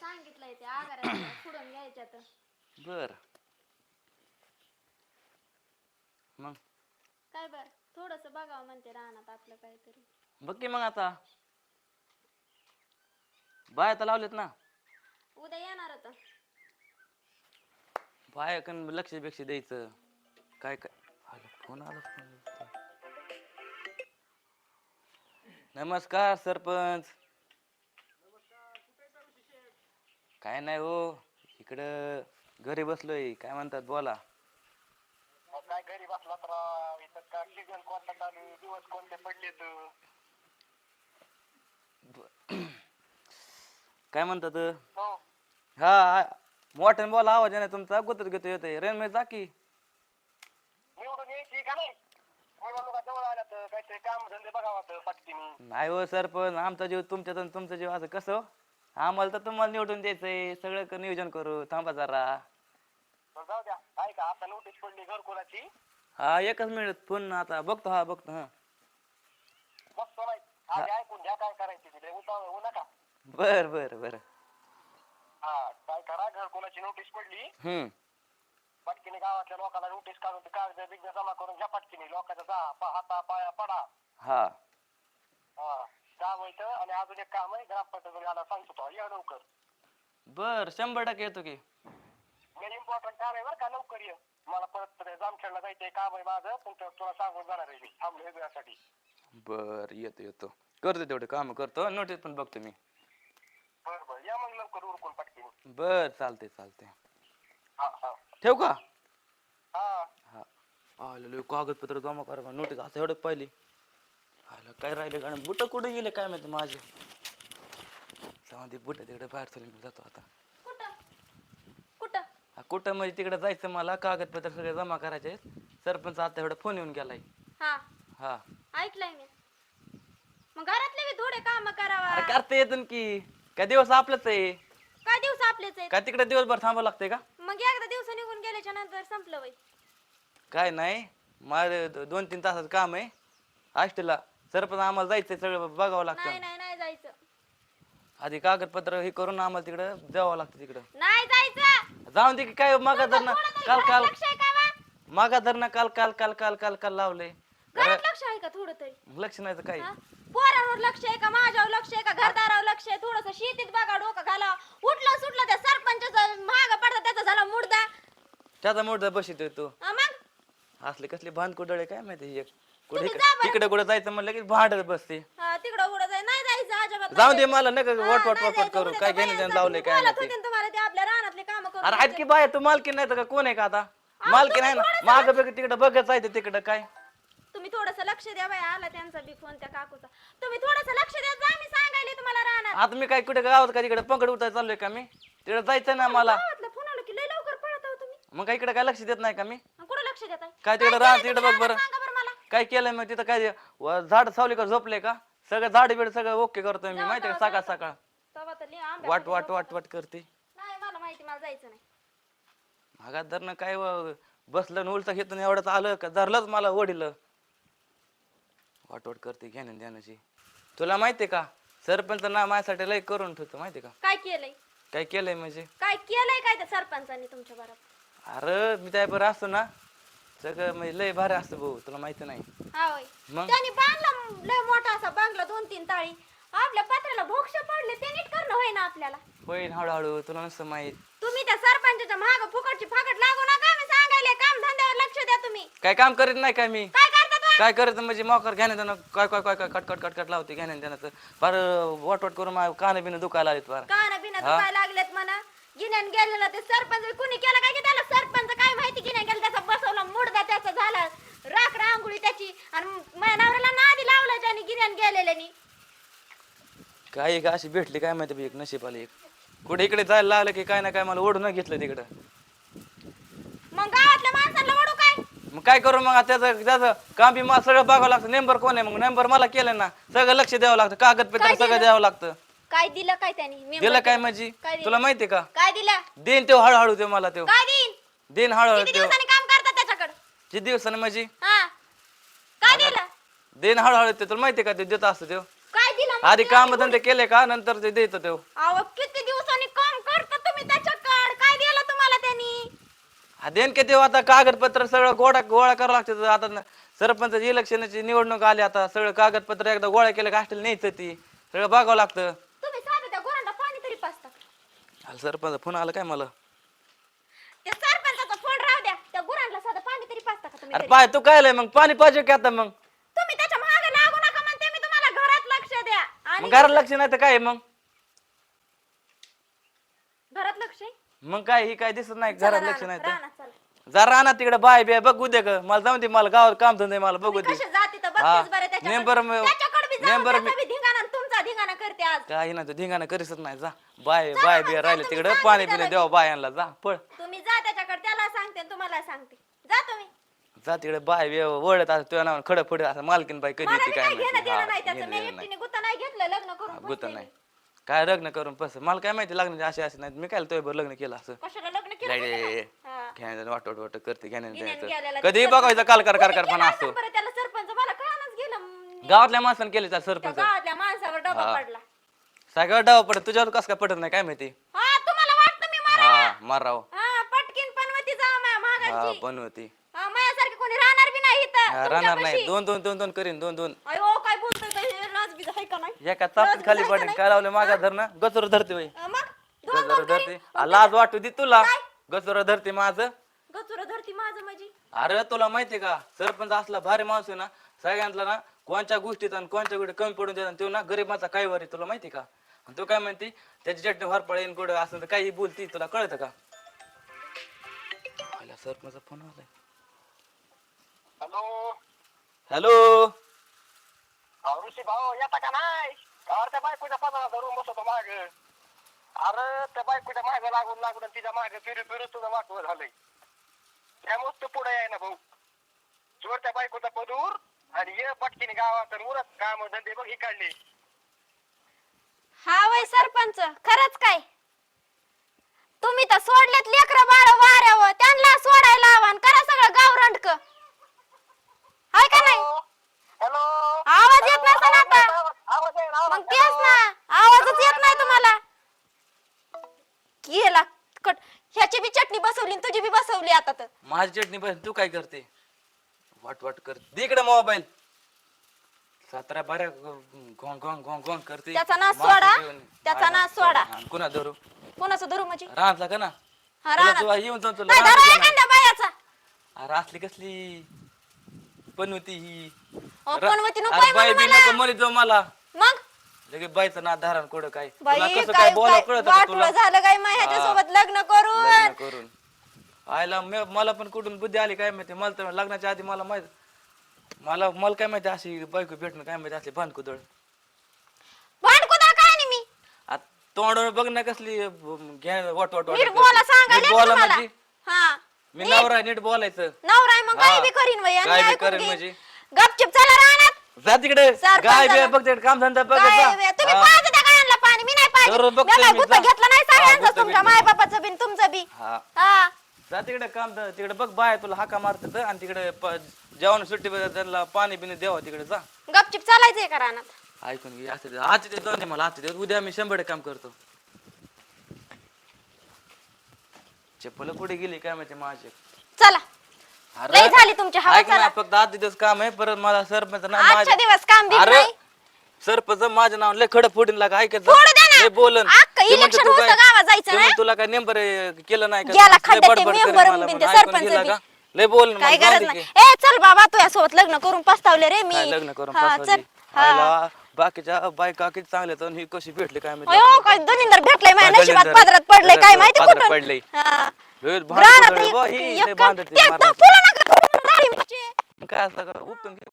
सांगितलंय ते आगाराच्या पुढून घ्यायच्या तर बर. मग? काय बर? थोडस बघावं म्हणते रानात आपलं काहीतरी. बघ की मग आता. बाया तर लावलेत ना. उद्या येणार होतं बाया कन लक्ष बिक्ष द्यायचं. काय काय? आलं फोन आला फोन. नमस्कार सरपंच. काय नाही हो इकडं घरी बसलोय. काय म्हणतात बोला. मग काय घरी बसला तर राव, इथं काय सीझन कोणता चालू दिवस कोणते काय म्हणतात? हो. हा हा. मोठ्याने बोला आवाज नाही तुमचा. गुतर घेतो येतोयमध्ये जा की. निवडून यायची का नाही? निवडणुका जवळ आल्या तर काहीतरी काम धंदे बघावा तर पटकीने. नाही हो सरपंच. आमचा जीव तुमच्यात आणि तुमचा जीव असं कसं हो? आम्हाला तर तुम्हाला निवडून द्यायचंय. सगळं क- नियोजन करू. थांबा जरा. जाऊ द्या. ऐका आता नोटीस पडली घरकुलाची हा एकच मिनिट. फोन आता. बघतो. हा बघतो. हा. नाही. आधी ऐकून घ्या काय करायची तिथे उतावळ होऊ नका. बर बर बर. हा काय करा? घरकुलाची नोटीस पडली? हम्म. पटकीने गावातल्या लोकांना नोटीस काढून ते कागद बिगद जमा करून घ्या पटकीने. लोकांचा जा पा- हाता पाया पडा. हा. अजून एक काम आहे ग्रामपंचायत याला सांगतो तो. ये लवकर. बर शंभर टक्के येतो की. मेन इम्पॉर्टंट काम आहे बरं का लवकर ये. मला परत जामखेडला जायचंय काम आहे माझं पण ते तुला सांगून जाणार आहे मी. थांबलो यासाठी बर येतो येतो. करतो तेवढे काम करतो. नोटीस पण बघतो मी. बरं बरं. या मग लवकर उरकून पटकीने बर चालते चालते हा हा. ठेवू का? हा. हा. आलेलो कागदपत्र जमा करा नोटीस असं एवढं पाहिली. आलं काय राहिले कारण बुट कुठे गेले? काय माहिती माझे. दे बुट तिकडे बाहेर चालून जातो आता. कुठं? कुठं? हा, कुठं? म्हणजे तिकडे जायचं मला कागदपत्र सगळे जमा करायचे आहेत. सरपंच आता एवढा फोन येऊन गेलाय. हा. हा. ऐकलंय मी. मग घरातले बी थोडे काम करावा. अरे करता येतं की. काय दिवस आपलंच आहे? काय दिवस आपलेच आहेत? काय तिकडे दिवसभर थांबावं लागतंय का? मग एकदा दिवस निघून गेल्याच्यानंतर संपलं वय काय नाही. माझे दो- दोन तीन तासाचं काम आहे. आष्टीला सरपंच आम्हाला जायचंय सगळं बघावं नाही लागतं. नाही नाही जायचं. आधी कागदपत्र हे करून आम्हाला तिकडं जावं लागतं तिकडं. नाही जायचं. जाऊन दे की काय मागा धरणं. काल घरात काल. लक्ष आहे का वा? मागा धरणं काल काल काल काल काल काल लावले घरात लक्ष आहे का थोडं तरी लक्ष नाही तर काय हा? पोरांवर लक्ष आहे का माझ्यावर लक्ष आहे का घरदारावर लक्ष आहे? थोडस शेतीत बघा डोकं घाला उठलं सुटलं त्या सरपंचाचं महाग पडतं त्याचा झाला मुडदा. त्याचा मोठा बसित तू. हा मग? असले कसले भांड कुडळे काय माहिती एक कुठे तुम्ही जा बरं. तिकडे कुठे जायचं म्हणलं की भांडत बसते. हा, तिकडं उडत जाय नाही जायचं अजिबात जाऊ दे. मला नका वट वट वट जायचं. करू काय घेणे बायांसाठी लावले काय बोलत नाही होते ना तुम्हाला ते आपल्या रानातले काम करून अरे आहेत की बाय तू मालकी नाही तर का कोण आहे का आता? मालकी नाही ना? माग बघ तिकडे बघत जायचं तिकडं काय? तुम्ही थोडस लक्ष द्या बाई आला त्यांचा बी फोन त्या काकूचा. तुम्ही थोडस लक्ष द्या जा मी सांगायले तुम्हाला रानात. आता मी काय कुठे गावात का तिकडे पकड उतार चाललोय का मी? तिकडे जायचं ना मला. गावातला फोन आला की लय लवकर पळत आहो तुम्ही. मग काय इकडे काय लक्ष देत नाही का मी? आणि कुठं लक्ष देताय? काय तिकडे तुम्ही तिकडे बघ बरं. काय केलंय मग तिथं काय व- झाड सावली का झोपले का? सगळं झाड बिड सगळं ओके करतोय मी माहिती का? सकाळ. सकाळ. तेव्हा तर लय आंब्या वाट खाली वाट वाट वाट करते. नाही मला माहिती मला जायचं नाही. धरणं काय व- बसलं आणि उलटा घेतून एवढंच आलं का? धरलंच मला ओढिलं वाट वाट करते घेण्या देण्याची तुला माहितीये का? सरपंच ना माझ्यासाठी लय करून ठेवतो माहितीये का? काय केलंय? काय केलंय म्हणजे? काय केलंय काय त्या सरपंचांनी तुमच्या बरोबर? अरे मी त्या बरं असतो ना. सगळं म्हणजे लय भारी असतं भाऊ तुला माहिती नाही. हा होय. मग? त्यांनी बांधला लय मोठा असा बांगला दोन तीन ताळी. आपल्या पत्राला भोक्ष पडले ते नीट करणं होय ना आपल्याला. होईल हळूहळू तुला नसतं माहीत. तुम्ही त्या सरपंचाच्या महाग फुकटची फाकट लागू नका मी सांगायले काम धंद्यावर लक्ष द्या तुम्ही. काय काम करीत नाही काय मी? काय करायचं म्हणजे मोकर घेण्या देणं काय काय काय काय कट कट कट कट लावते घेण्या देण्याचं फार वाट वाट करून माझ्या कान बिन दुखायला आलेत फार. कान बिना? दुखायला लागलेत म्हणा. गिन्यान गेलेलं ते सरपंच कुणी केलं काय की त्याला सरपंच काय माहिती गिन्यान गेलं त्याचा बसवला मुडदा त्याचा झाला. राख रांगोळी त्याची. आणि माझ्या नवऱ्याला नादी लावलं ज्याने गिन्यान गेलेल्यानी काय एक अशी भेटली काय माहिती बी एक नशीब आली एक. कुठे इकडे जायला लागलं की काय ना काय मला ओढून घेतलं तिकडं. मग गावातल्या माणसाला ओढू काय? मग काय करू मग? आता त्याचं त्याचं काम बी मला सगळं बघावं लागतं. नेंबर कोण आहे मग? नेंबर मला केलं ना. सगळं लक्ष द्यावं लागतं. कागदपत्र काय सगळं दिलं? द्यावं लागतं. काय दिलं काय त्यांनी? दिलं काय? म्हणजे दिलं? तुला माहितीये का? काय दिलं? देईन ते हळूहळू ते मला ते काय देईन? दिन हळद किती दिवसांनी काम करतात त्याच्याकडे? किती दिवसानं म्हणजे दिन हळूहळू ते तुला माहितीये का ते देत असतो ते आधी काम धंदे केले का? नंतर ते देत ते किती दिवसांनी काम करता तुम्ही त्याच्याकडे? काय दिलं तुम्हाला त्यांनी? हा देन के तेव्हा आता कागदपत्र सगळं गोळा गोळा करावं लागते आता सरपंच इलेक्शनची निवडणूक आली आता. सगळं कागदपत्र एकदा गोळा केलं का असेल नाही ती. सगळं बघावं लागतं. सरपंच फोन आला काय मला? तुम्ही अरे? पाय तू काय लय मग पाणी पाहिजे की आता मग तुम्ही त्याच्यामागे लागू नका म्हणते मी तुम्हाला घरात लक्ष द्या आणि मग घरात लक्ष नाही तर काय मग घरात लक्ष आहे? मग काय ही काय दिसत नाही चला घरात रानात, लक्ष नाही तर रानात चला. जरा राहणार तिकडे बाय बिय बघू दे मला जाऊ दे मला गावात काम धंदे मला बघू दे कशा जाती तर हा. बघतेच बरं त्याच्याकडे. नेंबर म- त्याच्याकडे बी जाऊन नेंबर त्याचा बी धिंगाणा आणि तुमचा धिंगाणा करते आज काही नाही तू धिंगाणा करीसच नाही जा बाय बाय बिय राहिले तिकडे पाणी बी. देवा बायांना जा पळ तुम्ही जा त्याच्याकडे त्याला सांगते आणि तुम्हाला सांगते जा तुम्ही जा तिकडे बाय वळत असं तुझ्या नावानं खडं फुड असं मालकीन बाई कधी मला येते बी काय घेणं. देणं नाही त्याचं. मी नाही. एकटीने गुत्ता नाही घेतलं लग्न करून गुत बसले नाही. काय लग्न करून पस मला काय माहिती लग्न असे असे नाही मी काय तुझ्या लग्न केलं असं? कशाला लग्न केलं? हा. घ्यायचं वाट करते द्यायचं गेलेला कधी बघायचं काल कर कर कोणी कर केलं पण असतो बरं त्याला सरपंच? मला कळानच गेलं. म, गावातल्या माणसानं केले त्या त्या सरपंच गावातल्या माणसावर डबा हा. पडला. सगळं डाव पडत तुझ्यावर कसं काय पडत नाही काय माहिती? हा तुम्हाला वाटतं मी मारा हा माराव. हा पटकीन पनवती जा हा पण होती हा माझ्यासारखी कोणी राहणार बी नाही इथं हा, राहणार नाही. दोन दोन दोन दोन करीन दोन दोन. अयो काय बोलतोय हे आहे का नाही? एका चापीत खाली नाही. काय लावलं मागा धर ना. गचोर धरते बाई. अं, मग? दोन गचोर दोन धरते. करीन. आ, लाज वाटू दे तुला? गचोर धरते माझं. गचुरं धरती माझं म्हणजे अरे तुला माहितीये का? सरपंच असला भारी माणूस आहे ना सगळ्यांना ना कोणत्या गोष्टीत आणि कोणत्या गोष्टी कमी पडून देतात तो ना गरीबाचा काय वर आहे तुला माहिती का? आणि तू काय म्हणते त्याची चटणी भर पडेल कुठं असं तर काही बोलती तुला कळतं का? सरपंच फोन आलाय. हॅलो हॅलो अहो, ऋषी भाऊ येता का नाही अरे त्या बायकोच्या पदाला धरून बसतो माग अरे त्या बायकोच्या माग लागून लागून आणि तिच्या माग फिरू फिरू तुझं वाटवं झालंय त्यामुळे तू पुढे आहे ना भाऊ जोर त्या बायकोचा पदूर आणि ये पटकीने गावात आणि उरत काम धंदे बघ ही काढली हा वय सरपंच खरंच काय तुम्ही तर सोडलेत लेकर बाळ वाऱ्यावर त्यांना सोडायला लावा आणि करा सगळं गाव रंडक हाय का नाही हॅलो आवाज येत नसेल आता आवाज आहे ना मग तेच ना आवाजच येत नाही तुम्हाला गेला कट ह्याची बी चटणी बसवली आणि तुझी बी बसवली आता तर माझी चटणी बस तू काय करते? वाट वाट कर इकडे मोबाईल. सातारा बाऱ्या गोंग गोंग गोंग गोंग करते. त्याचा माणसं सोडा. त्याचा नाश सोडा. हा, कुणा धरू? कोणाचं धरू म्हणजे? राहतला का ना? हा तुला राहणार तुला येऊन जाऊन तुला नाही धरा रानात एखाद्या बायाचा. जाणार. अरे असली कसली? पण होती ही. अहो, रा- पनवती नको अरे आहे बाई म्हणून बी मला. नको मग? लगे बाईचं ना धारण कुठं काय? तुला बाई कसं काय काय बोलावं काय कळत का वाटलं तुला झालं काय? माझ्या हा. सोबत लग्न करून. लग्न करून. आयला मला पण कुठून बुद्धी आली काय माहिती? मला तर लग्नाच्या आधी मला माहीत मला मला काय माहिती अशी बायको भेटणं काय माहिती असली भानकुदळ. भांडकुदळ काय नाही मी? आता तोंडावर बघ ना कसली अं, घ्या वाट वाट वाट. नीट. बोला नीट सांगायला बोला तुम्हाला. म्हणजे हा. मी नवरा आहे, नीट बोलायचं. नवरा आहे मग हा. काय बी करीन वय काय बी करीन म्हणजे? गपचिप चला राहणार जा तिकडे. सरपंचाला- गाय बी बघ तिकडे काम धंदा बघ काय जा. बे, तुम्ही हा. पाहता त्या गायांना पाणी मी नाही पाहिजे. दररोज मी बघतोय काय मी, गुत्त जा. घेतलं नाही हा, सगळ्यांचं गुत्त तुमच्या. माय बापाचं बिन तुमचं बी. हा. हा. जा तिकडे काम तिकडे बघ बाय तुला हाका मारतात आणि तिकडे प- जेवण सुट्टी त्यांना पाणी बिणी द्यावं तिकडे जा. गपचिप चालायचंय का रानात ऐकून घे आज मला आज ते उद्या मी शंभर टक्के काम करतो. चप्पल कुठे गेली काय माहिती माझी? चला. लय झाली तुमची हवा ऐक ना चला. फक्त आठ दिवस काम आहे परत मला सरपंच ना आजच्या माझ्या दिवस काम अरे नाही. सरपंच माझं नाव लय खडं फोडून लागा ऐकत जा. फोडू द्या ना. लय बोलन. ते म्हणते तू होतं काय- गावात जायचं म्हणते नाही? तुला काय नेंबर केलं नाही का गेला लय खड्ड्यात ते बडबड करेन member मला बिन पण. ते ऐकून सरपंच गेला बी. का? लय बोल काय गरज नाही ए चल बाबा तुझ्या सोबत लग्न करून पस्तावले रे मी लग्न करून हा. चल हा बाकीच्या बायका किती चांगल्या तर ही कशी भेटली काय माहिती अयो काय दोन्हींदर भेटलंय माझ्या नशिबात? पदरात पडलंय काय माहिती पदरात कुठून पडलंय. हा. रानात एक- ही लय भांडते ते मारण्याची. फुलं नका करू, डाळिंबाचे. काय असं का उपटून घे